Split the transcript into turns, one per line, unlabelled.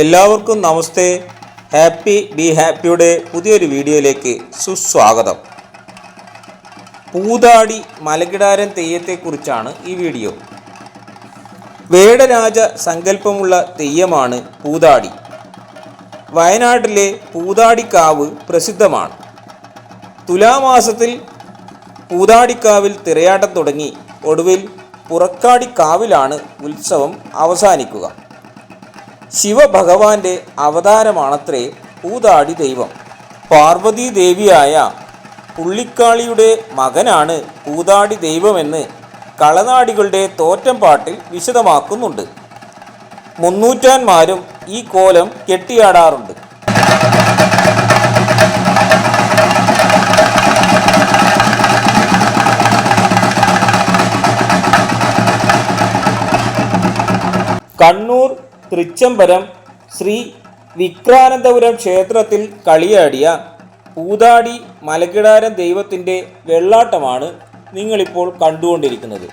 എല്ലാവർക്കും നമസ്തേ. Happy be ഹാപ്പിയുടെ പുതിയൊരു വീഡിയോയിലേക്ക് സുസ്വാഗതം. പൂതാടി മലകിടാരൻ തെയ്യത്തെക്കുറിച്ചാണ് ഈ വീഡിയോ. വേടരാജ സങ്കല്പമുള്ള തെയ്യമാണ് പൂതാടി. വയനാട്ടിലെ പൂതാടിക്കാവ് പ്രസിദ്ധമാണ്. തുലാമാസത്തിൽ പൂതാടിക്കാവിൽ തിരയാട്ടം തുടങ്ങി ഒടുവിൽ പുറക്കാടിക്കാവിലാണ് ഉത്സവം അവസാനിക്കുക. ശിവഭഗവാന്റെ അവതാരമാണത്രേ പൂതാടി ദൈവം. പാർവതീ ദേവിയായ പുള്ളിക്കാളിയുടെ മകനാണ് പൂതാടി ദൈവമെന്ന് കളനാടികളുടെ തോറ്റം പാട്ടിൽ വിശദമാക്കുന്നുണ്ട്. മുന്നൂറ്റാന്മാരും ഈ കോലം കെട്ടിയാടാറുണ്ട്. കണ്ണൂർ തൃച്ചംബരം ശ്രീ വിക്രാനന്ദപുരം ക്ഷേത്രത്തിൽ കളിയാടിയ പൂതാടി മലകിടാരം ദൈവത്തിന്റെ വെള്ളാട്ടമാണ് നിങ്ങളിപ്പോൾ കണ്ടുകൊണ്ടിരിക്കുന്നത്.